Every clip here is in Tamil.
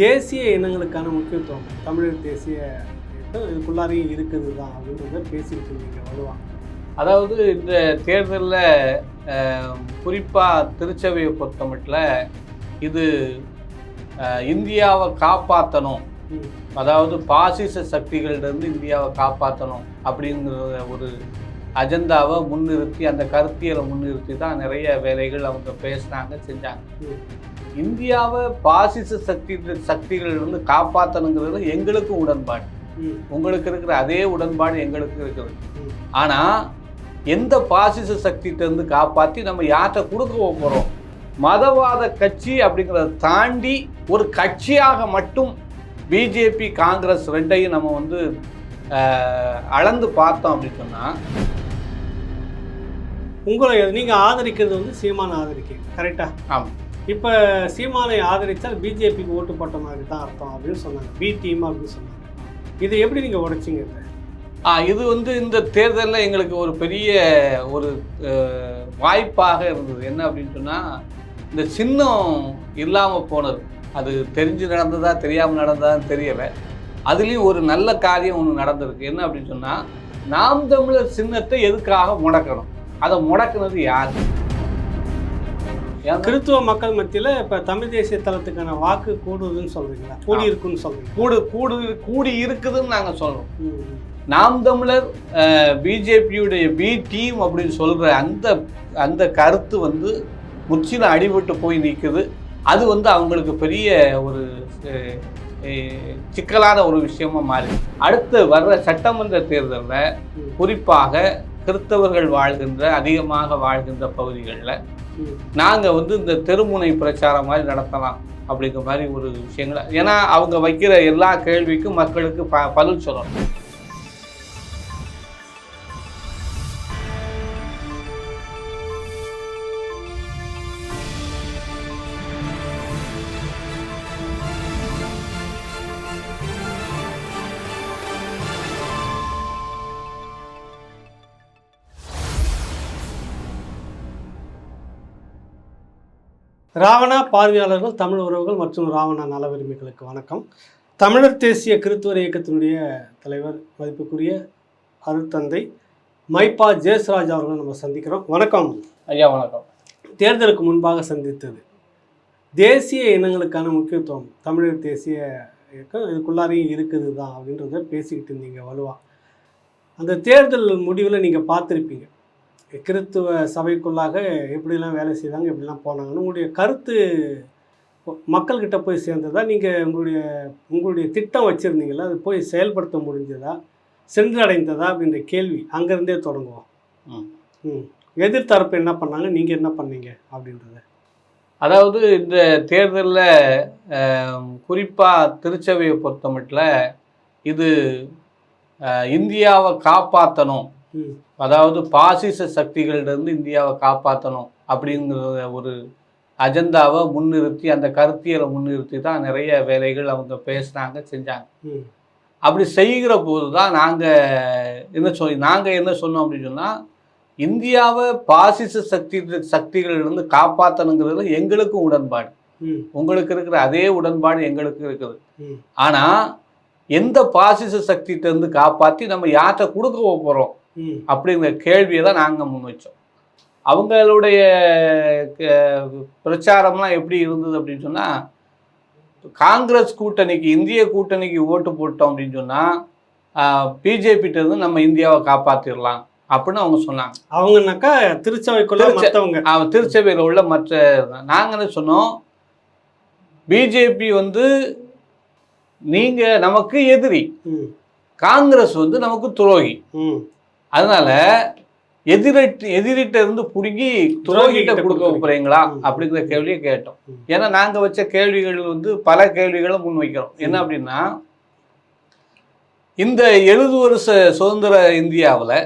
தேசிய இனங்களுக்கான முக்கியத்துவம். தமிழர் தேசிய இதுக்குள்ளாரையும் இருக்குது தான் அப்படின்றத பேசிக்கிட்டு இருந்தீங்க வருவாங்க. அதாவது இந்த தேர்தலில் குறிப்பாக திருச்சபையை பொறுத்த மட்டும் இது இந்தியாவை காப்பாற்றணும் அதாவது பாசிச சக்திகளிலிருந்து இந்தியாவை காப்பாற்றணும் அப்படிங்கிற ஒரு அஜெண்டாவை முன்னிறுத்தி அந்த கருத்தியலை முன்னிறுத்தி தான் நிறைய வேலைகள் அவங்க பேசுனாங்க செஞ்சாங்க. இந்தியாவை பாசிச சக்தி சக்திகளிலிருந்து காப்பாற்றணுங்கிறது எங்களுக்கும் உடன்பாடு. உங்களுக்கு இருக்கிற அதே உடன்பாடு எங்களுக்கு இருக்குது ம். ஆனால் எந்த பாசிச சக்திகிட்டேருந்து காப்பாற்றி நம்ம யார்கிட்ட கொடுக்க போகிறோம் மதவாத கட்சி அப்படிங்கிறத தாண்டி ஒரு கட்சியாக மட்டும் பிஜேபி காங்கிரஸ் ரெண்டையும் நம்ம வந்து அளந்து பார்த்தோம் அப்படின்னு சொன்னால் உங்களை நீங்கள் ஆதரிக்கிறது வந்து சீமானை ஆதரிக்கிறீங்க. கரெக்டா? ஆமாம் இப்போ சீமானை ஆதரித்தால் பிஜேபிக்கு ஓட்டு போட்ட மாதிரி தான் அர்த்தம் அப்படின்னு சொன்னாங்க. பி டீம் அப்படின்னு சொன்னாங்க. இதை எப்படி நீங்கள் உடைச்சிங்க ஆ இது வந்து இந்த தேர்தலில் எங்களுக்கு ஒரு பெரிய ஒரு வாய்ப்பாக இருந்தது. என்ன அப்படின்னு சொன்னால் இந்த சின்னம் இல்லாமல் போனது. அது தெரிஞ்சு நடந்ததா தெரியாமல் நடந்ததான்னு தெரியலை. அதுலேயும் ஒரு நல்ல காரியம் ஒன்று நடந்திருக்கு. என்ன அப்படின்னு சொன்னால் நாம் தமிழர் சின்னத்தை எதுக்காக முடக்கணும்? அதை முடக்குனது யார்? கிறித்துவ மக்கள் மத்தியில் இப்போ தமிழ் தேசிய தளத்துக்கான வாக்கு கூடுதுன்னு சொல்றீங்களா? கூடி இருக்குன்னு சொல்றீங்க. கூடு கூடு கூடி இருக்குதுன்னு நாங்கள் சொல்கிறோம் நாம் தமிழர் பிஜேபியுடைய பி டீம் அப்படின்னு சொல்கிற அந்த அந்த கருத்து வந்து முற்றிலும் அடிபட்டு போய் நிற்குது அது வந்து அவங்களுக்கு பெரிய ஒரு சிக்கலான ஒரு விஷயமா மாறி. அடுத்து வர்ற சட்டமன்ற தேர்தலில் குறிப்பாக கிறிஸ்தவர்கள் வாழ்கின்ற அதிகமாக வாழ்கின்ற பகுதிகளில். நாங்கள் வந்து இந்த தெருமுனை பிரச்சாரம் மாதிரி நடத்தலாம் அப்படிங்கிற மாதிரி ஒரு விஷயங்கள் ஏன்னா அவங்க வைக்கிற எல்லா கேள்விக்கும் மக்களுக்கு ப பதில் சொல்லணும். ராவணா பார்வையாளர்கள் தமிழ் உறவுகள் மற்றும் ராவணா நல உரிமைகளுக்கு வணக்கம். தமிழர் தேசிய கிறித்துவர் இயக்கத்தினுடைய தலைவர் மதிப்புக்குரிய அருட்தந்தை மைப்பா ஜெயஸ்ராஜ் அவர்களை நம்ம சந்திக்கிறோம். வணக்கம். ஐயா வணக்கம். தேர்தலுக்கு முன்பாக சந்தித்தது. தேசிய இனங்களுக்கான முக்கியத்துவம் தமிழர் தேசிய இயக்கம் இதுக்குள்ளாரையும் இருக்குது தான் அப்படின்றத பேசிக்கிட்டு இருந்தீங்க வலுவா. அந்த தேர்தல் முடிவில் நீங்கள் பார்த்துருப்பீங்க. கிறித்துவ சபைக்குள்ளாக எப்படிலாம் வேலை செய்தாங்க எப்படிலாம் போனாங்கன்னு உங்களுடைய கருத்து மக்கள்கிட்ட போய் சேர்ந்ததா? நீங்கள் உங்களுடைய உங்களுடைய திட்டம் வச்சுருந்தீங்களா? அது போய் செயல்படுத்த முடிஞ்சதா? சென்றடைந்ததா? அப்படின்ற கேள்வி அங்கேருந்தே தொடங்குவோம். ம். ம். எதிர்த்தரப்பு என்ன பண்ணாங்க? நீங்கள் என்ன பண்ணீங்க? அப்படின்றத. அதாவது இந்த தேர்தலில் குறிப்பாக திருச்சபையை பொறுத்த மட்டும் இது இந்தியாவை காப்பாற்றணும் அதாவது பாசிச சக்திகளிலிருந்து இந்தியாவை காப்பாற்றணும் அப்படிங்கிற ஒரு அஜெண்டாவை முன்னிறுத்தி அந்த கருத்தியலை முன்னிறுத்தி தான் நிறைய வேலைகள் அவங்க பேசுனாங்க செஞ்சாங்க. அப்படி செய்கிற போது தான் நாங்கள் என்ன சொல்லி நாங்கள் என்ன சொன்னோம் அப்படின்னு சொன்னால் இந்தியாவை பாசிச சக்தி சக்திகளிலிருந்து காப்பாற்றணுங்கிறது எங்களுக்கும் உடன்பாடு. உங்களுக்கு இருக்கிற அதே உடன்பாடு எங்களுக்கு இருக்குது. ஆனால் எந்த பாசிச சக்திகிட்டேருந்து காப்பாற்றி நம்ம யார்கிட்ட கொடுக்க போகிறோம் அப்படிங்கிற கேள்வியை தான் நாங்கள் முன் வச்சோம் அவங்களுடைய பிரச்சாரம்லாம் எப்படி இருந்தது அப்படின்னு சொன்னால் காங்கிரஸ் கூட்டணிக்கு இந்திய கூட்டணிக்கு ஓட்டு போட்டோம் அப்படின்னு சொன்னால் பிஜேபிட்ட இருந்து நம்ம இந்தியாவை காப்பாற்றிடலாம் அப்படின்னு அவங்க சொன்னாங்க. அவங்கனாக்கா திருச்சபைக்குள்ள திருச்ச- மற்றவங்க அவன் திருச்சபையில் உள்ள மற்ற நாங்கள் என்ன சொன்னோம் பிஜேபி வந்து நீங்கள் நமக்கு எதிரி காங்கிரஸ் வந்து நமக்கு துரோகி. அதனால எதிரிட்டு எதிரிட்ட இருந்து பிடுங்கி துரோகிட்ட கிட்ட கொடுக்க. போறீங்களா. அப்படிங்கிற கேள்வியை கேட்டோம். ஏன்னா நாங்க வச்ச கேள்விகள் வந்து பல கேள்விகளை முன் வைக்கிறோம் என்ன. அப்படின்னா இந்த எழுபது வருஷ சுதந்திர இந்தியாவில்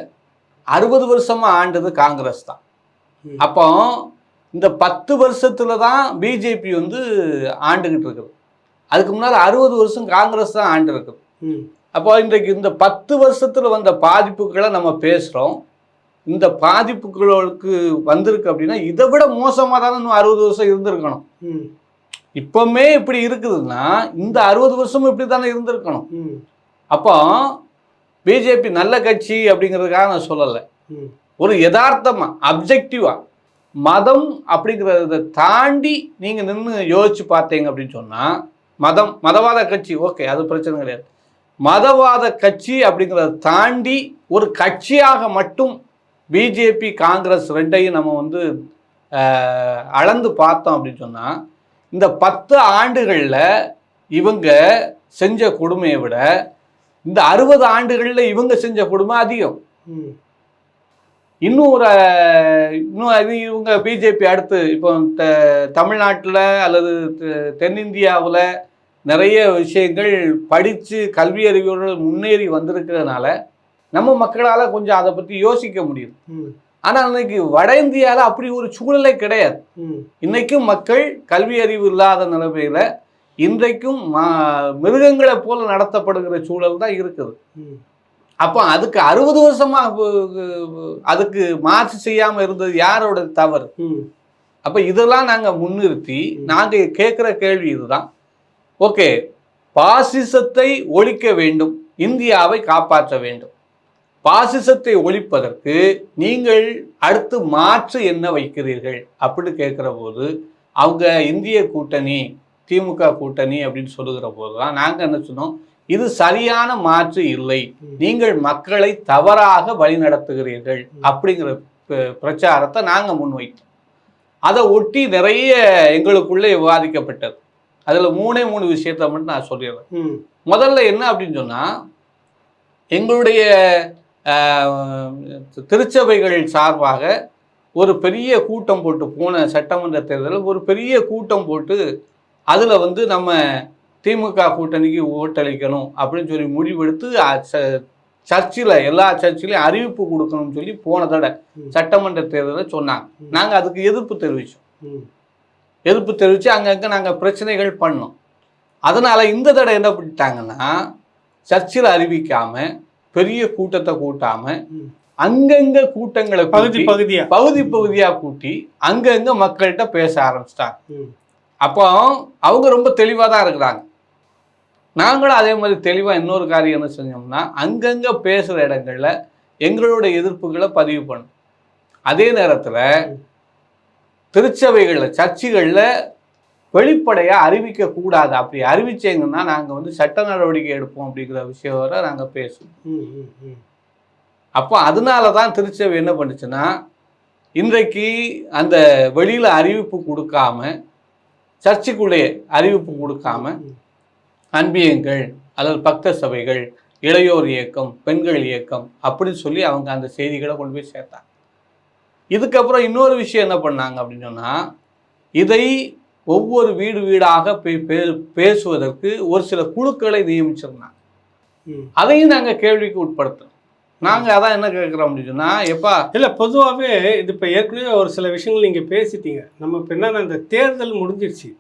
அறுபது வருஷமா ஆண்டது காங்கிரஸ் தான். அப்போ இந்த பத்து வருஷத்துல தான் பிஜேபி வந்து ஆண்டுகிட்டு இருக்குது அதுக்கு முன்னால் அறுபது வருஷம் காங்கிரஸ் தான் ஆண்டு இருக்குது அப்போ இன்றைக்கு இந்த பத்து வருஷத்துல வந்த பாதிப்புகளை நம்ம பேசுகிறோம் இந்த பாதிப்புகளுக்கு வந்திருக்கு அப்படின்னா இதை விட மோசமாக தானே இன்னும் அறுபது வருஷம் இருந்திருக்கணும். ம். இப்பவுமே இப்படி இருக்குதுன்னா இந்த அறுபது வருஷமும் இப்படி தானே இருந்திருக்கணும். அப்போ பிஜேபி நல்ல கட்சி அப்படிங்கிறதுக்காக நான் சொல்லலை. ஒரு யதார்த்தமா அப்ஜெக்டிவா மதம் அப்படிங்கிறத தாண்டி நீங்கள் நின்று யோசிச்சு பார்த்தீங்க அப்படின்னு சொன்னால் மதம் மதவாத கட்சி ஓகே அது பிரச்சனை கிடையாது. மதவாத கட்சி அப்படிங்கிறத தாண்டி ஒரு கட்சியாக மட்டும் பிஜேபி காங்கிரஸ் ரெண்டையும் நம்ம வந்து அளந்து பார்த்தோம் அப்படின்னு சொன்னால் இந்த பத்து ஆண்டுகளில் இவங்க செஞ்ச கொடுமையை விட இந்த அறுபது ஆண்டுகளில் இவங்க செஞ்ச கொடுமை அதிகம். இன்னும் ஒரு இன்னும் அது இவங்க பிஜேபி அடுத்து இப்போ த தமிழ்நாட்டில் அல்லது தெ- தென்னிந்தியாவில் நிறைய விஷயங்கள் படித்து கல்வி அறிவியோடு முன்னேறி வந்திருக்கிறதுனால நம்ம மக்களால் கொஞ்சம் அதை பற்றி யோசிக்க முடியுது ம். ஆனால் இன்னைக்கு வட இந்தியாவில் அப்படி ஒரு சூழலே கிடையாது. ம். இன்னைக்கும் மக்கள் கல்வி அறிவு இல்லாத நிலைமையில இன்றைக்கும் மா- மிருகங்களைப் போல நடத்தப்படுகிற சூழல் தான் இருக்குது. அப்போ அதுக்கு அறுபது வருஷமா அஹ், அஹ், அதுக்கு மாற்று செய்யாம இருந்தது யாரோட தவறு? அப்ப இதெல்லாம் நாங்க முன்னிறுத்தி நாங்க கேட்குற கேள்வி இதுதான். ஓகே. பாசிசத்தை ஒழிக்க வேண்டும். இந்தியாவை காப்பாற்ற வேண்டும். பாசிசத்தை ஒழிப்பதற்கு நீங்கள் அடுத்து மாற்று என்ன வைக்கிறீர்கள்? அப்படின்னு கேட்குற போது அவங்க இந்திய கூட்டணி திமுக கூட்டணி அப்படின்னு சொல்லுகிற போது தான் நாங்கள் என்ன சொன்னோம்? இது சரியான மாற்று இல்லை. நீங்கள் மக்களை தவறாக வழிநடத்துகிறீர்கள் அப்படிங்கிற பிரச்சாரத்தை நாங்கள் முன்வைத்தோம். அதை ஒட்டி நிறைய எங்களுக்குள்ளே விவாதிக்கப்பட்டது. அதில் மூணே மூணு விஷயத்தை மட்டும் நான் சொல்லிடுறேன். முதல்ல என்ன அப்படின்னு சொன்னால் எங்களுடைய திருச்சபைகள் சார்பாக ஒரு பெரிய கூட்டம் போட்டு போன சட்டமன்ற தேர்தலில் ஒரு பெரிய கூட்டம் போட்டு அதில் வந்து நம்ம திமுக கூட்டணிக்கு ஓட்டளிக்கணும் அப்படின்னு சொல்லி முடிவெடுத்து சர்ச்சில் எல்லா சர்ச்சிலையும் அறிவிப்பு கொடுக்கணும்னு சொல்லி போன தடவை. சட்டமன்ற தேர்தலில் சொன்னாங்க. நாங்கள் அதுக்கு எதிர்ப்பு தெரிவித்தோம் எதிர்ப்பு தெரிவித்து அங்கங்கே நாங்கள் பிரச்சனைகள் பண்ணோம். அதனால் இந்த தடவை என்ன பண்ணிட்டாங்கன்னா சர்ச்சில் அறிவிக்காம பெரிய கூட்டத்தை கூட்டாம ம். அங்கங்க கூட்டங்களை பகுதி பகுதியா? பகுதி பகுதியா கூட்டி அங்கங்க மக்கள்கிட்ட பேச ஆரம்பிச்சிட்டாங்க. அப்போ அவங்க ரொம்ப தெளிவாக தான் இருக்கிறாங்க. நாங்களும் அதே மாதிரி தெளிவாக இன்னொரு காரியம் என்ன செஞ்சோம்னா அங்கங்க பேசுகிற இடங்கள்ல எங்களோட எதிர்ப்புகளை பதிவு பண்ணோம். அதே நேரத்தில் திருச்சபைகளில் சர்ச்சுகளில் வெளிப்படையாக அறிவிக்கக்கூடாது அப்படி அறிவிச்சீங்கன்னா நாங்கள் வந்து சட்ட நடவடிக்கை எடுப்போம் அப்படிங்கிற விஷயம் வரை நாங்கள் பேசுவோம். அப்போ அதனால தான் திருச்சபை என்ன பண்ணுச்சுன்னா இன்றைக்கு அந்த வெளியில் அறிவிப்பு கொடுக்காம சர்ச்சுக்குள்ளே அறிவிப்பு கொடுக்காம. அன்பியங்கள் அல்லது பக்த சபைகள் இளையோர் இயக்கம் பெண்கள் இயக்கம் அப்படின்னு சொல்லி அவங்க அந்த செய்திகளை கொண்டு போய் சேர்த்தாங்க. இதுக்கப்புறம் இன்னொரு விஷயம் என்ன பண்ணாங்க அப்படின்னு சொன்னால் இதை ஒவ்வொரு வீடு வீடாக பேசுவதற்கு ஒரு சில குழுக்களை நியமிச்சிருந்தாங்க. அதையும் நாங்கள் கேள்விக்கு உட்படுத்தணும் நாங்கள் அதான் என்ன கேட்குறோம் அப்படின்னு சொன்னால் எப்பா? இல்லை பொதுவாகவே இது இப்போ ஏற்கனவே ஒரு சில விஷயங்கள் நீங்கள் பேசிட்டீங்க. நம்ம இப்போ என்னன்னா இந்த தேர்தல் முடிஞ்சிருச்சு.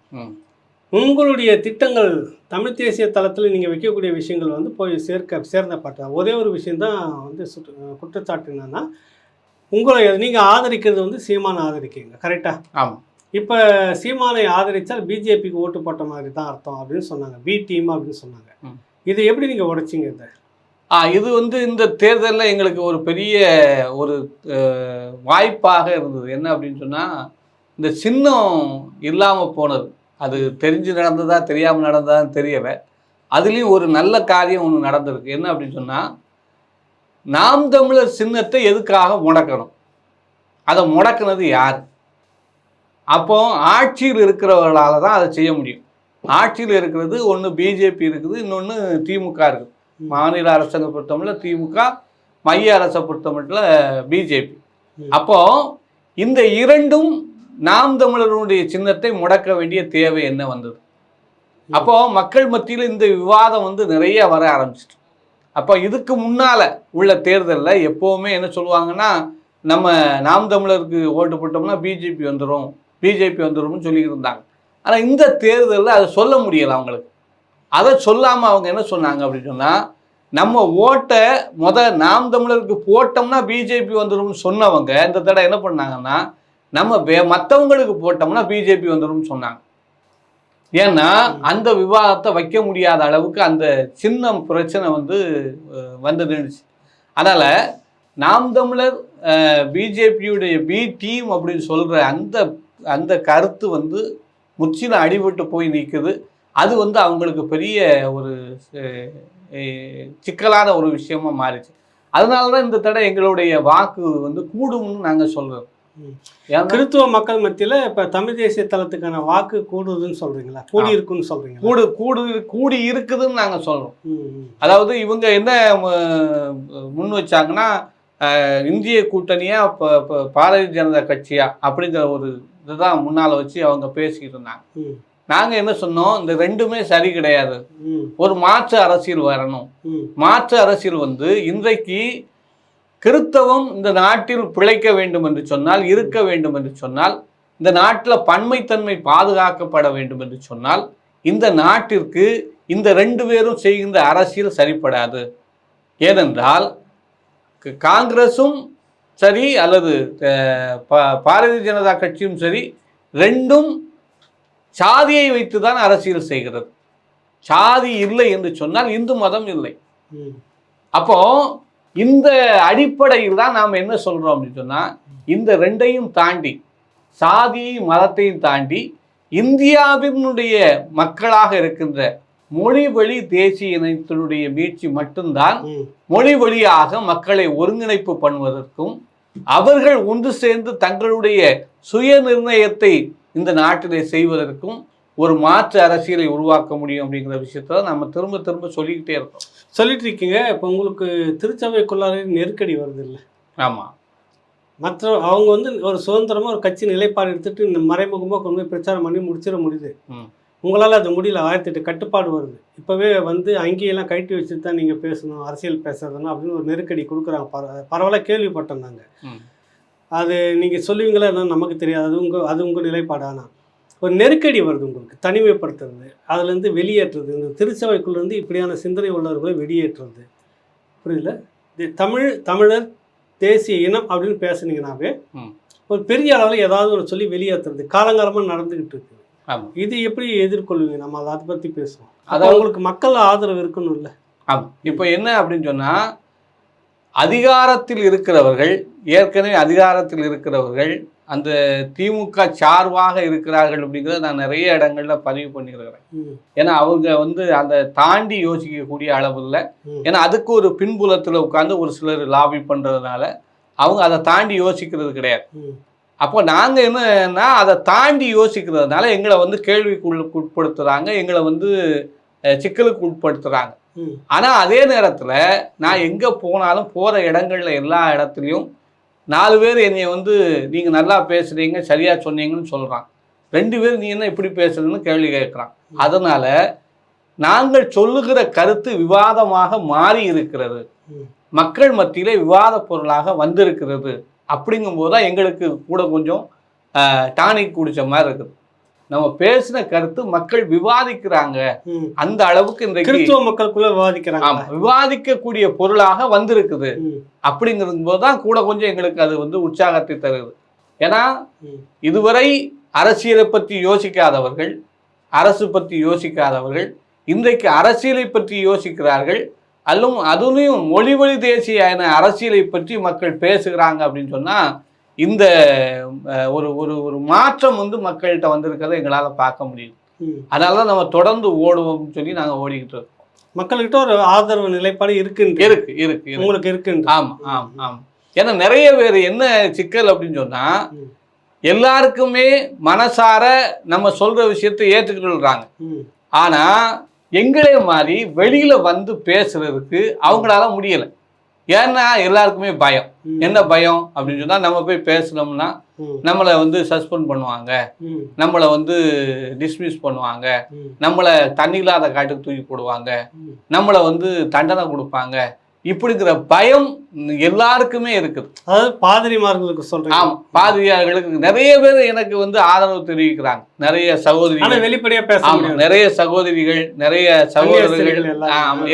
உங்களுடைய திட்டங்கள் தமிழ் தேசிய தளத்தில் நீங்கள் வைக்கக்கூடிய விஷயங்கள் வந்து போய் சேர்க்க சேர்ந்தப்பட்ட ஒரே ஒரு விஷயந்தான் வந்து குற்றச்சாட்டு என்னன்னா உங்களை நீங்கள் ஆதரிக்கிறது வந்து சீமானை ஆதரிக்கிறீங்க கரெக்டாக ஆமாம் இப்போ சீமானை ஆதரித்தால் பிஜேபிக்கு ஓட்டு போட்ட மாதிரி தான் அர்த்தம் அப்படின்னு சொன்னாங்க பி டீம் அப்படின்னு சொன்னாங்க. இதை எப்படி நீங்கள் உடைச்சிங்க இதை? இது வந்து இந்த தேர்தலில் எங்களுக்கு ஒரு பெரிய ஒரு வாய்ப்பாக இருந்தது. என்ன அப்படின்னு சொன்னால் இந்த சின்னம் இல்லாமல் போனது. அது தெரிஞ்சு நடந்ததா தெரியாமல் நடந்ததான்னு தெரியலை. அதுலேயும் ஒரு நல்ல காரியம் ஒன்று நடந்திருக்கு. என்ன அப்படின்னு சொன்னால் நாம் தமிழர் சின்னத்தை எதுக்காக முடக்கணும்? அதை முடக்குனது யார்? அப்போ ஆட்சியில் இருக்கிறவர்களால தான் அதை செய்ய முடியும். ஆட்சியில் இருக்கிறது ஒன்று பிஜேபி இருக்குது இன்னொன்று திமுக இருக்குது. மாநில அரசை பொறுத்தமட்டில் திமுக மைய அரசை பொறுத்தமட்டில் பிஜேபி. அப்போ இந்த இரண்டும் நாம் தமிழருடைய சின்னத்தை முடக்க வேண்டிய தேவை என்ன வந்தது? அப்போ மக்கள் மத்தியில் இந்த விவாதம் வந்து நிறைய வர ஆரம்பிச்சிட்டு. அப்போ இதுக்கு முன்னால் உள்ள தேர்தலில் எப்போவுமே என்ன சொல்லுவாங்கன்னா நம்ம நாம் தமிழருக்கு ஓட்டு போட்டோம்னா பிஜேபி வந்துடும் பிஜேபி வந்துடும்னு சொல்லிக்கிட்டு இருந்தாங்க ஆனால் இந்த தேர்தலில் அதை சொல்ல முடியலை அவங்களுக்கு. அதை சொல்லாமல் அவங்க என்ன சொன்னாங்க அப்படின்னு சொன்னால் நம்ம ஓட்டை முத நாம் தமிழருக்கு போட்டோம்னா பிஜேபி வந்துடும் சொன்னவங்க இந்த தடவை என்ன பண்ணாங்கன்னா நம்ம மற்றவங்களுக்கு போட்டோம்னா பிஜேபி வந்துடும் சொன்னாங்க. ஏன்னா அந்த விவாதத்தை வைக்க முடியாத அளவுக்கு அந்த சின்னம் பிரச்சனை வந்து அஹ், வந்து நின்றுச்சு அதனால் நாம் தமிழர் பிஜேபியுடைய பி டீம் அப்படின்னு சொல்கிற அந்த அந்த கருத்து வந்து முற்றிலும் அடிபட்டு போய் நிற்குது அது வந்து அவங்களுக்கு பெரிய ஒரு சிக்கலான ஒரு விஷயமா மாறிச்சு. அதனால தான் இந்த தடவை எங்களுடைய வாக்கு வந்து கூடும்னு நாங்கள் சொல்கிறோம் கிறித்துவ மக்கள் மத்தியில இப்ப தமிழ் தேசிய தளத்துக்கான வாக்கு கூடுதுன்னு சொல்றீங்களா? கூடி இருக்குன்னு சொல்றீங்களா? கூடு கூடு கூடி இருக்குதுன்னு நாங்கள் சொல்கிறோம். அதாவது இவங்க என்ன முன் வச்சாங்கன்னா இந்திய கூட்டணியா இப்போ பாரதிய ஜனதா கட்சியா அப்படிங்கிற ஒரு இதுதான் முன்னால் வச்சு அவங்க பேசிக்கிட்டு இருந்தாங்க. நாங்கள் என்ன சொன்னோம்? இந்த ரெண்டுமே சரி கிடையாது. ஒரு மாற்று அரசியல் வரணும். மாற்று அரசியல் வந்து இன்றைக்கு கிறித்தவம் இந்த நாட்டில் பிழைக்க வேண்டும் என்று சொன்னால் இருக்க வேண்டும் என்று சொன்னால் இந்த நாட்டில் பன்மைத்தன்மை பாதுகாக்கப்பட வேண்டும் என்று சொன்னால் இந்த நாட்டிற்கு இந்த ரெண்டு பேரும் செய்கின்ற அரசியல் சரிப்படாது. ஏனென்றால் காங்கிரஸும் சரி அல்லது பாரதிய ஜனதா கட்சியும் சரி ரெண்டும் சாதியை வைத்து தான் அரசியல் செய்கிறது. சாதி இல்லை என்று சொன்னால் இந்து மதம் இல்லை. அப்போ இந்த அடிப்படையில் தான் நாம் என்ன சொல்றோம் அப்படின்னு சொன்னா இந்த ரெண்டையும் தாண்டி சாதி மதத்தையும் தாண்டி இந்தியாவினுடைய மக்களாக இருக்கின்ற மொழி வழி தேசிய இனத்தினுடைய மீட்சி மட்டும்தான் மொழி வழியாக மக்களை ஒருங்கிணைப்பு பண்ணுவதற்கும் அவர்கள் ஒன்று சேர்ந்து தங்களுடைய சுய நிர்ணயத்தை இந்த நாட்டிலே செய்வதற்கும் ஒரு மாற்று அரசியலை உருவாக்க முடியும் அப்படிங்கிற விஷயத்த நம்ம திரும்ப திரும்ப சொல்லிக்கிட்டே இருக்கோம். சொல்லிட்டு இருக்கீங்க இப்போ உங்களுக்கு திருச்சபைக்குள்ளார நெருக்கடி வருது இல்லை ஆமா. மற்ற அவங்க வந்து ஒரு சுதந்திரமா ஒரு கட்சி நிலைப்பாடு எடுத்துட்டு இந்த மறைமுகமாக கொண்டு போய் பிரச்சாரம் பண்ணி முடிச்சிட முடியுது. உங்களால் அது முடியல ஆயிரத்தி எட்டு கட்டுப்பாடு வருது. இப்போவே வந்து அங்கேயெல்லாம் கழட்டி வச்சுட்டு தான் நீங்கள் பேசணும் அரசியல் பேசுறதுன்னா அப்படின்னு ஒரு நெருக்கடி கொடுக்குறாங்க. பரவ பரவாயில்ல கேள்விப்பட்டோம் நாங்கள். அது நீங்கள் சொல்லுவீங்களா? என்னன்னு நமக்கு தெரியாது. அது உங்கள் அது உங்கள் நிலைப்பாடானா ஒரு நெருக்கடி வருது உங்களுக்கு தனிமைப்படுத்துறது அதுலேருந்து வெளியேற்றுறது இந்த திருச்சபைக்குள்ளேருந்து இப்படியான சிந்தனை உள்ளவர்களை வெளியேற்றுறது புரியல இது தமிழ் தமிழர் தேசிய இனம் அப்படின்னு பேசுனீங்கன்னாவே. ஒரு பெரிய அளவில் ஏதாவது ஒரு சொல்லி வெளியேற்றுறது காலங்காலமாக நடந்துக்கிட்டு இருக்குது ஆமா. இது எப்படி எதிர்கொள்வீங்க? நம்ம அதை அதை பற்றி பேசுவோம். அதாவது உங்களுக்கு மக்கள் ஆதரவு இருக்கணும்ல. ஆமா. இப்போ என்ன அப்படின்னு சொன்னா அதிகாரத்தில் இருக்கிறவர்கள் ஏற்கனவே அதிகாரத்தில் இருக்கிறவர்கள் அந்த திமுக சார்பாக இருக்கிறார்கள் அப்படிங்கிறத நான் நிறைய இடங்கள்ல பதிவு பண்ணியிருக்கிறேன். ஏன்னா அவங்க வந்து அந்த தாண்டி யோசிக்கக்கூடிய அளவு இல்லை ம். ஏன்னா அதுக்கு ஒரு பின்புலத்தில் உட்காந்து ஒரு சிலர் லாபி பண்ணுறதுனால அவங்க அதை தாண்டி யோசிக்கிறது கிடையாது. அப்போ நாங்கள் என்னன்னா அதை தாண்டி யோசிக்கிறதுனால எங்களை வந்து கேள்விக்குள்ளுக்கு உட்படுத்துகிறாங்க எங்களை வந்து சிக்கலுக்கு உட்படுத்துகிறாங்க ம், ஆனால் அதே நேரத்தில் நான் எங்கே போனாலும் போகிற இடங்கள்ல எல்லா இடத்துலையும் நாலு பேர் என்னை வந்து நீங்கள் நல்லா பேசுகிறீங்க சரியாக சொன்னீங்கன்னு சொல்கிறான் ரெண்டு பேர் நீ என்ன இப்படி பேசுறதுன்னு கேள்வி கேட்குறான். அதனால் நாங்கள் சொல்லுகிற கருத்து விவாதமாக மாறி இருக்கிறது. மக்கள் மத்தியிலே விவாத பொருளாக வந்திருக்கிறது. அப்படிங்கும்போது தான் எங்களுக்கு கூட கொஞ்சம் டானிக் குடிச்ச மாதிரி இருக்குது. நம்ம பேசின கருத்து மக்கள் விவாதிக்கிறாங்க. அந்த அளவுக்கு இன்றைக்கு கிறிஸ்துவ மக்களுக்குள்ள விவாதிக்கிறாங்க. விவாதிக்கக்கூடிய பொருளாக வந்திருக்குது. அப்படிங்கிறது போது தான் கூட கொஞ்சம் எங்களுக்கு அது வந்து உற்சாகத்தை தருது. ஏன்னா. இதுவரை அரசியலை பற்றி யோசிக்காதவர்கள் அரசு பற்றி யோசிக்காதவர்கள் இன்றைக்கு அரசியலை பற்றி யோசிக்கிறார்கள் அல்லும் அதுலேயும் மொழி வழி தேசிய அரசியலை பற்றி மக்கள் பேசுகிறாங்க அப்படின்னு சொன்னால் இந்த ஒரு ஒரு ஒரு மாற்றம் வந்து மக்கள்கிட்ட வந்திருக்கிறத எங்களால் பார்க்க முடியுது ம். அதனால தான் நம்ம தொடர்ந்து ஓடுவோம்னு சொல்லி நாங்கள் ஓடிக்கிட்டு இருக்கோம். மக்கள்கிட்ட ஒரு ஆதரவு நிலைப்பாடு இருக்குன்ற இருக்கு இருக்கு இருக்கு. உங்களுக்கு இருக்குன்ற ஆமா ஆமா ஆமா. ஏன்னா நிறைய பேர் என்ன சிக்கல் அப்படின்னு சொன்னா ம். எல்லாருக்குமே மனசார நம்ம சொல்ற விஷயத்தை ஏற்றுக்கொள்றாங்க. ம், ஆனா எங்களே மாதிரி வெளியில வந்து பேசுறதுக்கு அவங்களால முடியல. ஏன்னா எல்லாருக்குமே பயம். என்ன பயம்? அப்படின்னு சொன்னா நம்ம போய் பேசினோம்னா ம், நம்மளை வந்து சஸ்பெண்ட் பண்ணுவாங்க. நம்மளை வந்து டிஸ்மிஸ் பண்ணுவாங்க. நம்மளை தண்ணி இல்லாத காட்டுக்கு தூக்கி போடுவாங்க. நம்மளை வந்து தண்டனை கொடுப்பாங்க. இப்படிங்கிற பயம் எல்லாருக்குமே இருக்குது அதாவது பாதிரிமார்களுக்கு ஆமா பாதிரியார்களுக்கு நிறைய பேர் எனக்கு வந்து ஆதரவு தெரிவிக்கிறாங்க. நிறைய ஆனா சகோதரிகள் வெளிப்படையா பேச நிறைய சகோதரிகள் நிறைய சகோதரர்கள் எல்லாரும்.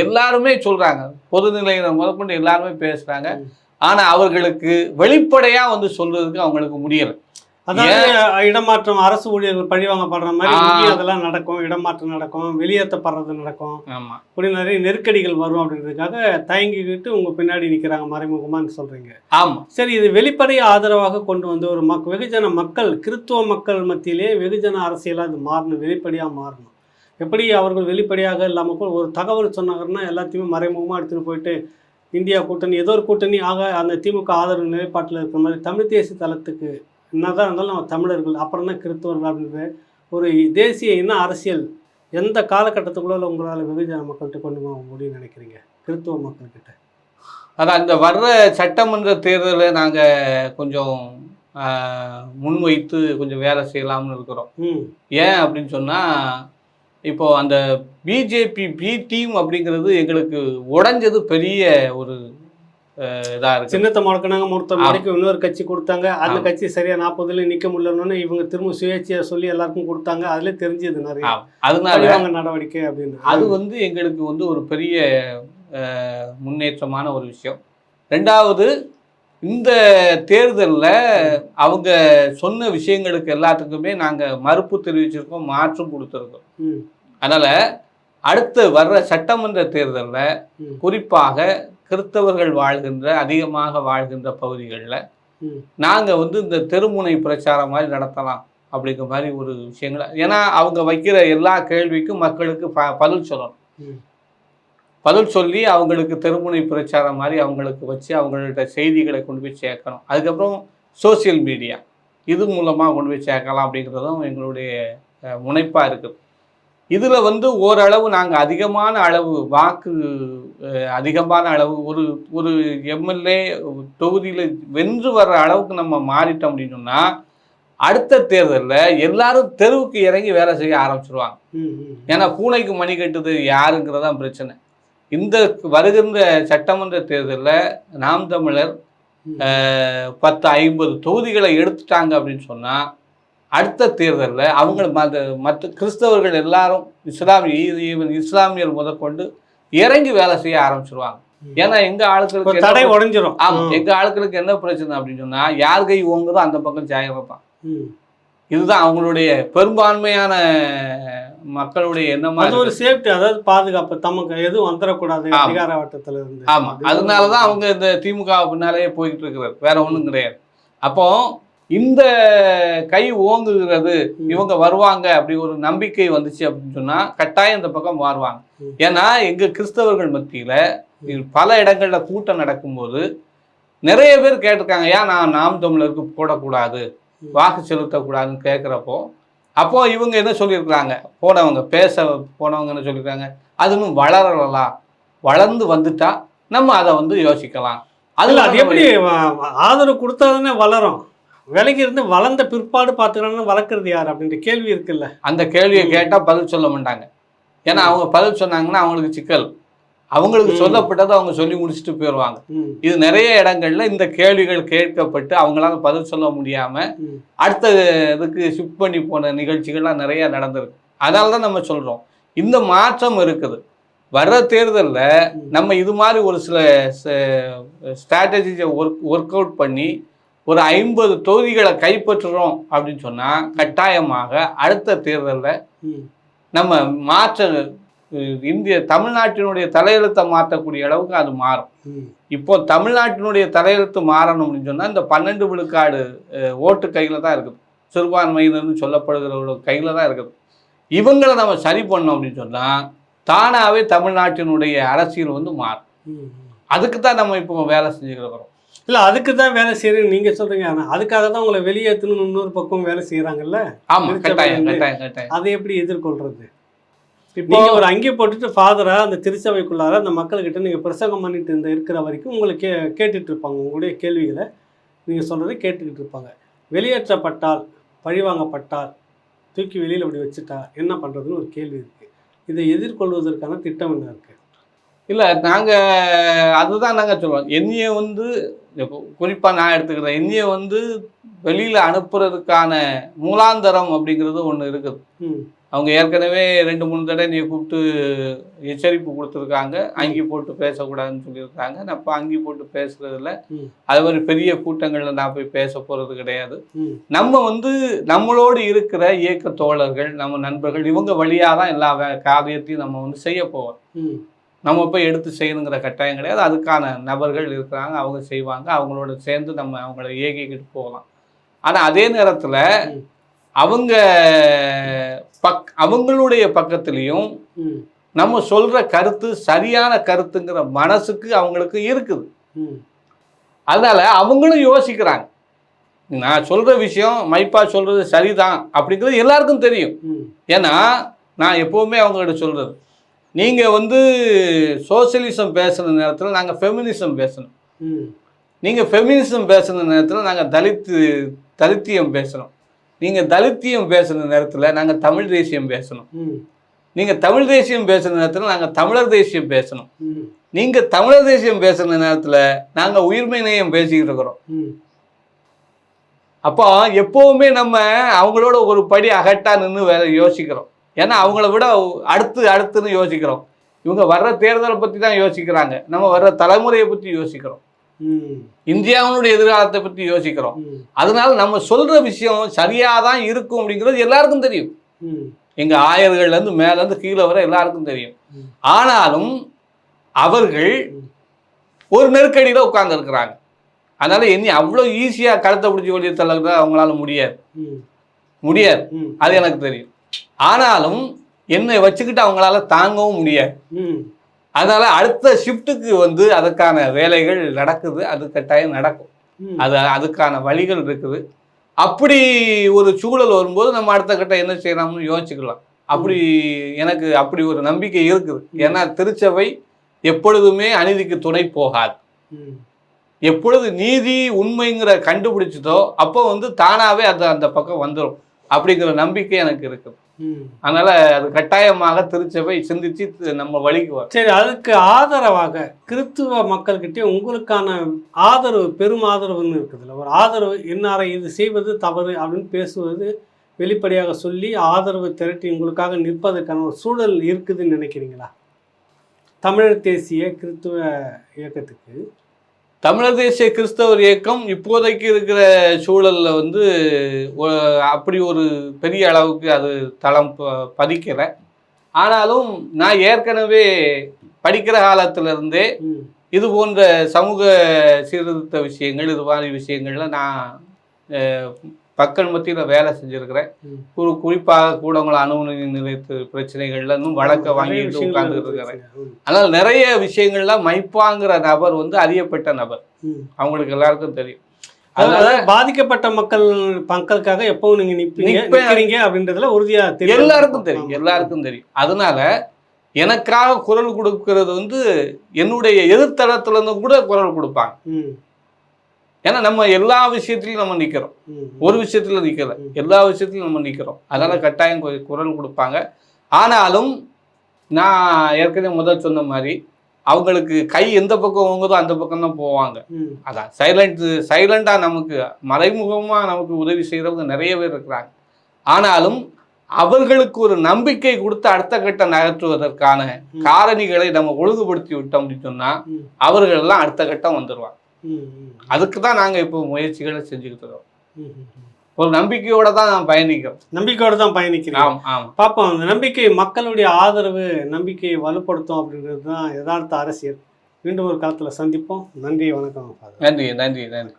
சொல்றாங்க. பொதுநிலையினர் முதற்கொண்டு எல்லாருமே பேசுறாங்க. ஆனா அவர்களுக்கு வெளிப்படையா வந்து சொல்றதுக்கு அவங்களுக்கு முடியல. இடமாற்றம் அரசு ஊழியர்கள் பழிவாங்கப்படுற மாதிரி அதெல்லாம் நடக்கும் இடமாற்றம் நடக்கும் வெளியேற்றப்படுறது நடக்கும். ஆமா. இப்படி நிறைய நெருக்கடிகள் வரும் அப்படின்றதுக்காக தயங்கிக்கிட்டு உங்க பின்னாடி நிற்கிறாங்க மறைமுகமான்னு சொல்றீங்க. ஆமா. சரி இது வெளிப்படை ஆதரவாக கொண்டு வந்து ஒரு மக் வெகுஜன மக்கள் கிறித்துவ மக்கள் மத்தியிலே வெகுஜன அரசியலாக இது மாறணும் வெளிப்படையாக மாறணும். எப்படி அவர்கள் வெளிப்படையாக இல்லாமல் கூட ஒரு தகவல் சொன்னாங்கன்னா எல்லாத்தையுமே மறைமுகமாக எடுத்துகிட்டு போயிட்டு இந்தியா கூட்டணி ஏதோ ஒரு கூட்டணி ஆக அந்த திமுக ஆதரவு நிலைப்பாட்டில் இருக்கிற மாதிரி தமிழ் தேசிய தளத்துக்கு என்னதான் இருந்தாலும் நம்ம தமிழர்கள் அப்புறம் தான் கிறிஸ்தவர்கள் அப்படின்ற ஒரு தேசிய இன அரசியல் எந்த காலகட்டத்துக்குள்ள உங்களால் வெகுஜன மக்கள்கிட்ட கொண்டு போக முடியும்னு நினைக்கிறீங்க? கிறிஸ்துவ மக்கள்கிட்ட. அதான் இந்த வர்ற சட்டமன்ற தேர்தலை நாங்கள் கொஞ்சம் முன்வைத்து கொஞ்சம் வேலை செய்யலாம்னு இருக்கிறோம். ஏன் அப்படின்னு சொன்னால் இப்போ அந்த பிஜேபி பி டீம் அப்படிங்கிறது எங்களுக்கு உடைஞ்சது பெரிய ஒரு இதாக இருக்கு. சின்னத்தை முடக்கினாங்க மூர்த்த ஆமா. முறைக்கு இன்னொரு கட்சி கொடுத்தாங்க. அந்த. கட்சி சரியா நாற்பதுல நிக்க முடியலன்னு இவங்க திரும்ப சுயேட்சையா சொல்லி எல்லாருக்கும் கொடுத்தாங்க. அதுல தெரிஞ்சது நிறைய. அதனால நடவடிக்கை அப்படின்னு. அது வந்து எங்களுக்கு வந்து ஒரு பெரிய முன்னேற்றமான ஒரு விஷயம். ரெண்டாவது இந்த தேர்தலில் அவங்க சொன்ன விஷயங்களுக்கு எல்லாத்துக்குமே நாங்கள் மறுப்பு தெரிவிச்சிருக்கோம் மாற்றம் கொடுத்துருக்கோம். அதனால் அடுத்து வர்ற சட்டமன்ற தேர்தலில். குறிப்பாக கிறிஸ்தவர்கள் வாழ்கின்ற அதிகமாக வாழ்கின்ற பகுதிகளில். நாங்கள் வந்து இந்த தெருமுனை பிரச்சாரம் மாதிரி நடத்தலாம் அப்படிங்கிற மாதிரி ஒரு விஷயங்களை ஏன்னா அவங்க வைக்கிற எல்லா கேள்விக்கும் மக்களுக்கு ப பதில் சொல்லணும். பதில் சொல்லி அவங்களுக்கு தெருமுனை பிரச்சாரம் மாதிரி அவங்களுக்கு வச்சு அவங்கள்ட்ட செய்திகளை கொண்டு போய் சேர்க்கணும் அதுக்கப்புறம் சோஷியல் மீடியா இது மூலமாக கொண்டு போய் சேர்க்கலாம் அப்படிங்கிறதும் எங்களுடைய முனைப்பாக இருக்குது இதில் வந்து ஓரளவு நாங்கள் அதிகமான அளவு வாக்கு அதிகமான அளவு ஒரு ஒரு எம்எல்ஏ தொகுதியில் வென்று வர்ற அளவுக்கு நம்ம மாறிட்டோம் அப்படின்னு அடுத்த தேர்தலில் எல்லாரும் தெருவுக்கு இறங்கி வேலை செய்ய ஆரம்பிச்சிருவாங்க. ஏன்னா பூனைக்கு மணி கட்டுது யாருங்கிறதான் பிரச்சனை. இந்த வருகின்ற சட்டமன்ற தேர்தலில் நாம் தமிழர் பத்து ஐம்பது தொகுதிகளை எடுத்துட்டாங்க அப்படின்னு சொன்னால் அடுத்த தேர்தலில் அவங்க மத மற்ற கிறிஸ்தவர்கள் எல்லாரும் இஸ்லாமிய இஸ்லாமியர் முதற்கொண்டு இறங்கி வேலை செய்ய ஆரம்பிச்சிருவாங்க. ஏன்னா எங்க ஒரு ஆட்களுக்கு தடை உடைஞ்சிரும் ஆமா எங்க ஆட்களுக்கு என்ன பிரச்சனை அப்படின்னு சொன்னா யார் கை ஓங்குதோ அந்த பக்கம் தான் ம். இதுதான் அவங்களுடைய பெரும்பான்மையான மக்களுடைய எண்ணமா அது ஒரு. சேஃப்டி அதாவது பாதுகாப்பு தமக்கு எதுவும் வந்துடக்கூடாது. அதிகார வட்டத்துல இருந்து ஆமா அதனாலதான் அவங்க இந்த திமுக பின்னாலேயே போயிட்டு இருக்கிறது வேற ஒண்ணும் கிடையாது அப்போ இந்த கை ஓங்குகிறது. இவங்க வருவாங்க அப்படி ஒரு நம்பிக்கை வந்துச்சு அப்படின்னு சொன்னா கட்டாயம் இந்த பக்கம் மாறுவாங்க. ஏன்னா எங்க கிறிஸ்தவர்கள் மத்தியில பல இடங்கள்ல கூட்டம் நடக்கும்போது நிறைய பேர் கேட்டிருக்காங்க ஏன் நான் நாம் தமிழருக்கு போடக்கூடாது. வாக்கு செலுத்தக்கூடாதுன்னு கேட்குறப்போ அப்போ இவங்க என்ன சொல்லியிருக்கிறாங்க? போனவங்க பேச போனவங்க என்ன சொல்லியிருக்காங்க. அது இன்னும் வளரலாம் வளர்ந்து வந்துட்டா நம்ம அதை வந்து யோசிக்கலாம். அதுல அது எப்படி ஆதரவு கொடுத்தாதானே வளரும்? விலகி இருந்து வளர்ந்த பிற்பாடு பார்த்துக்கணும்னு வளர்க்குறது யார் அப்படின்ற கேள்வி இருக்குல்ல அந்த கேள்வியை. கேட்டால் பதில் சொல்ல மாட்டாங்க ஏன்னா அவங்க பதில் சொன்னாங்கன்னா அவங்களுக்கு சிக்கல் அவங்களுக்கு. சொல்லப்பட்டதை அவங்க சொல்லி முடிச்சுட்டு போயிடுவாங்க இது நிறைய இடங்கள்ல இந்த கேள்விகள் கேட்கப்பட்டு அவங்களால பதில் சொல்ல முடியாம. அடுத்த இதுக்கு ஷிஃப்ட் பண்ணி போன நிகழ்ச்சிகள்லாம் நிறைய நடந்திருக்கு அதனால தான் நம்ம சொல்றோம் இந்த மாற்றம் இருக்குது வர்ற தேர்தலில். நம்ம இது மாதிரி ஒரு சில ஸ்ட்ராட்டஜிஸை ஒர்க் ஒர்க் அவுட் பண்ணி ஒரு ஐம்பது தொகுதிகளை கைப்பற்றுறோம் அப்படின்னு சொன்னால் கட்டாயமாக அடுத்த தேர்தலில். நம்ம மாற்ற இந்திய தமிழ்நாட்டினுடைய தலையெழுத்தை மாற்றக்கூடிய அளவுக்கு அது மாறும். இப்போ தமிழ்நாட்டினுடைய தலையெழுத்து மாறணும் அப்படின்னு சொன்னால் இந்த பன்னெண்டு விழுக்காடு ஓட்டு கையில் தான் இருக்குது சிறுபான்மையினர்னு சொல்லப்படுகிறவர்கள் கையில் தான் இருக்குது இவங்களை நம்ம சரி பண்ணோம் அப்படின்னு சொன்னால் தானாகவே தமிழ்நாட்டினுடைய அரசியல் வந்து மாறும். அதுக்கு தான் நம்ம இப்போ வேலை செஞ்சுக்கிறோம் இல்ல அதுக்கு தான் வேலை செய்யறேன்னு நீங்க சொல்றீங்க. ஆனா அதுக்காக தான் உங்களை வெளியேற்றணும் இன்னொரு பக்கம் வேலை ஆமாம் கட்டாயம் கட்டாயம் கட்டாயம். அதை எப்படி எதிர்கொள்றது? இப்போ ஒரு அங்கி போட்டுட்டு ஃபாதரா அந்த திருச்சபைக்குள்ளார அந்த மக்கள்கிட்ட நீங்க பிரசங்கம் பண்ணிட்டு இருந்த இருக்கிற வரைக்கும் உங்களை கே கேட்டுட்டு இருப்பாங்க. உங்களுடைய கேள்விகளை நீங்க சொல்றதை கேட்டுக்கிட்டு இருப்பாங்க. வெளியேற்றப்பட்டால் பழிவாங்கப்பட்டால் தூக்கி வெளியில அப்படி வச்சுட்டா என்ன பண்றதுன்னு ஒரு கேள்வி இருக்கு. இதை எதிர்கொள்வதற்கான திட்டம் என்ன இருக்கு? இல்லை நாங்கள் அதுதான் நாங்கள் சொல்லுவோம் என்னைய வந்து குறிப்பாக நான் எடுத்துக்கிறேன். என்னைய வந்து வெளியில் அனுப்புறதுக்கான மூலாந்தரம் அப்படிங்கிறது ஒன்று இருக்குது. அவங்க ஏற்கனவே ரெண்டு மூணு தடவை நீ கூப்பிட்டு எச்சரிப்பு கொடுத்துருக்காங்க. அங்கி போட்டு பேசக்கூடாதுன்னு சொல்லியிருக்காங்க. நான் இப்போ அங்கி போட்டு பேசுறதில்ல. அது மாதிரி பெரிய கூட்டங்களில் நான் போய் பேச போகிறது கிடையாது. நம்ம வந்து நம்மளோடு இருக்கிற இயக்க தோழர்கள் நம்ம நண்பர்கள் இவங்க வழியாக தான் எல்லா காரியத்தையும் நம்ம வந்து செய்ய போவோம் நம்ம போய் எடுத்து செய்யணுங்கிற கட்டாயம் கிடையாது. அதுக்கான நபர்கள் இருக்கிறாங்க அவங்க செய்வாங்க அவங்களோட சேர்ந்து நம்ம அவங்கள இயக்கிக்கிட்டு போகலாம். ஆனால் அதே நேரத்தில். அவங்க பக் அவங்களுடைய பக்கத்துலேயும் நம்ம சொல்கிற கருத்து சரியான கருத்துங்கிற மனசுக்கு அவங்களுக்கு இருக்குது. அதனால் அவங்களும் யோசிக்கிறாங்க. நான் சொல்கிற விஷயம் மைப்பா சொல்கிறது சரிதான் அப்படிங்கிறது எல்லாருக்கும் தெரியும். ஏன்னா நான் எப்போவுமே அவங்ககிட்ட சொல்கிறது நீங்கள் வந்து சோசியலிசம் பேசுகிற நேரத்தில் நாங்கள் ஃபெமினிசம் பேசணும். நீங்கள் ஃபெமினிசம் பேசுகிற நேரத்தில் நாங்கள் தலித்து தலித்தியம் பேசணும். நீங்கள் தலித்தியம் பேசுகிற நேரத்தில் நாங்கள் தமிழ் தேசியம் பேசணும். நீங்கள் தமிழ் தேசியம் பேசுகிற நேரத்தில் நாங்கள் தமிழர் தேசியம் பேசணும். நீங்கள் தமிழர் தேசியம் பேசுகிற நேரத்தில் நாங்கள் உயிர்மை நேயம் பேசிக்கிட்டு இருக்கிறோம். அப்போ எப்போவுமே நம்ம அவங்களோட ஒரு படி அகட்டா நின்று வேற யோசிக்கிறோம். ஏன்னா அவங்கள விட அடுத்து அடுத்துன்னு யோசிக்கிறோம். இவங்க வர்ற தேர்தலை பற்றி தான் யோசிக்கிறாங்க. நம்ம வர்ற தலைமுறையை பற்றி யோசிக்கிறோம். ம். இந்தியாவினுடைய எதிர்காலத்தை பற்றி யோசிக்கிறோம். அதனால நம்ம சொல்ற விஷயம் சரியாக தான் இருக்கும் அப்படிங்கிறது எல்லாருக்கும் தெரியும். ம். எங்க ஆயர்கள்லேருந்து மேலேருந்து கீழே வர எல்லாருக்கும் தெரியும். ஆனாலும் அவர்கள். ஒரு நெருக்கடியில் உட்கார்ந்துருக்குறாங்க அதனால இனி அவ்வளோ ஈஸியாக கழுத்தை பிடிச்சி வெளியே தள்ளது அவங்களால முடியாது. முடியாது. அது எனக்கு தெரியும். ஆனாலும் என்னை வச்சுக்கிட்டு அவங்களால தாங்கவும் முடியாது அதனால அடுத்த ஷிஃப்ட்டுக்கு வந்து அதுக்கான வேலைகள் நடக்குது அது கட்டாயம் நடக்கும். அது அதுக்கான வழிகள் இருக்குது. அப்படி ஒரு சூழல் வரும்போது நம்ம அடுத்த கட்டம் என்ன செய்யலாம்னு யோசிச்சுக்கலாம். அப்படி எனக்கு அப்படி ஒரு நம்பிக்கை இருக்குது. ஏன்னா திருச்சபை எப்பொழுதுமே அநீதிக்கு துணை போகாது. எப்பொழுது நீதி உண்மைங்கிற கண்டுபிடிச்சதோ அப்போ வந்து தானாவே அது அந்த பக்கம் வந்துடும் அப்படிங்கிற நம்பிக்கை எனக்கு இருக்குது. அதனால அது கட்டாயமாக திருச்சபை சிந்திச்சு நம்ம வழிக்கு சரி அதுக்கு ஆதரவாக கிறித்துவ மக்கள்கிட்டே உங்களுக்கான ஆதரவு பெரும் ஆதரவுன்னு இருக்குதுல்ல. ஒரு ஆதரவு என்னாரை இது செய்வது தவறு அப்படின்னு பேசுவது வெளிப்படையாக சொல்லி ஆதரவு திரட்டி உங்களுக்காக நிற்பதற்கான ஒரு சூழல் இருக்குதுன்னு நினைக்கிறீங்களா? தமிழர் தேசிய கிறித்துவ இயக்கத்துக்கு தமிழர் தேசிய கிறிஸ்தவர் இயக்கம் இப்போதைக்கு இருக்கிற சூழல்ல வந்து அப்படி ஒரு பெரிய அளவுக்கு அது தளம் ப- பதிக்கலை. ஆனாலும் நான் ஏற்கனவே படிக்கிற காலத்துல இருந்தே ம். இது போன்ற சமூக சீர்திருத்த விஷயங்கள் இது மாதிரி விஷயங்கள்ல நான் மக்கள் மத்தியில் வேலை செஞ்சுருக்கிறேன். குறி குறிப்பாக கூடங்குளம் அணுகுணி நிலையத்து பிரச்சனைகள்ல இன்னும் வழக்க வாங்கிட்டு விஷயங்கள் உட்கார்ந்துட்டு இருக்கிறேன். அதனால் நிறைய விஷயங்கள்ல மைப்பாங்கிற நபர் வந்து அறியப்பட்ட நபர். அவங்களுக்கு எல்லாருக்கும் தெரியும் அதனால பாதிக்கப்பட்ட மக்கள் மக்களுக்காக எப்பவும் நீங்க. நிக்கிறீங்க அப்படின்றதுல உறுதியா தெரியும் எல்லாருக்கும் தெரியும். எல்லாருக்கும் தெரியும் அதனால எனக்காக குரல் கொடுக்கிறது வந்து என்னுடைய எதிர்த்தளத்துல இருந்து கூட குரல் கொடுப்பாங்க ஏன்னா நம்ம எல்லா விஷயத்திலையும் நம்ம நிக்கிறோம். ம், ஒரு விஷயத்துல நிக்கல. ம். எல்லா விஷயத்திலும் நம்ம நிக்கிறோம். அதனால கட்டாயம் குரல் கொடுப்பாங்க. ஆனாலும் நான் ஏற்கனவே முதல் சொன்ன மாதிரி அவங்களுக்கு கை எந்த பக்கம் ஓங்குதோ அந்த பக்கம் தான் போவாங்க. அதான் சைலண்ட் சைலண்டாக நமக்கு மறைமுகமாக நமக்கு உதவி செய்கிறவங்க நிறைய பேர் இருக்கிறாங்க. ஆனாலும் அவர்களுக்கு ஒரு நம்பிக்கை கொடுத்து அடுத்த கட்ட நகற்றுவதற்கான ம். காரணிகளை நம்ம ஒழுங்குபடுத்தி விட்டோம் அப்படின்னு சொன்னால் அவர்கள் எல்லாம் அடுத்த கட்டம் வந்துடுவாங்க ம், அதுக்கு தான் நாங்கள் இப்போ முயற்சிகளை செஞ்சுக்கிட்டு இருக்கோம். ஒரு நம்பிக்கையோட தான் பயணிக்கிறோம். நம்பிக்கையோட தான் ஆமாம் பார்ப்போம் அந்த நம்பிக்கை மக்களுடைய ஆதரவு நம்பிக்கையை வலுப்படுத்தும் அப்படின்றது தான் யதார்த்த அரசியல். மீண்டும் ஒரு காலத்துல சந்திப்போம். நன்றி வணக்கம் நன்றி நன்றி நன்றி.